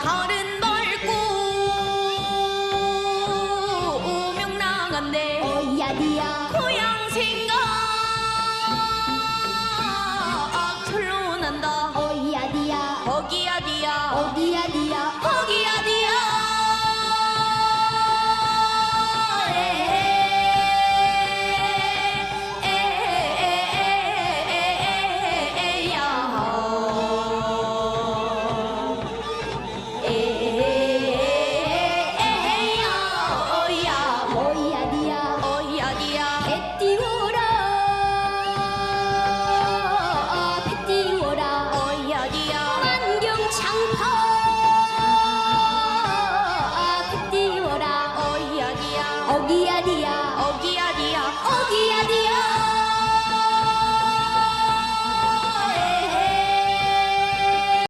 가을은 넓고 명랑한데 고향 생각 절로 난다. 어야디야. 어기야디야. 어디야. Oggy Adia.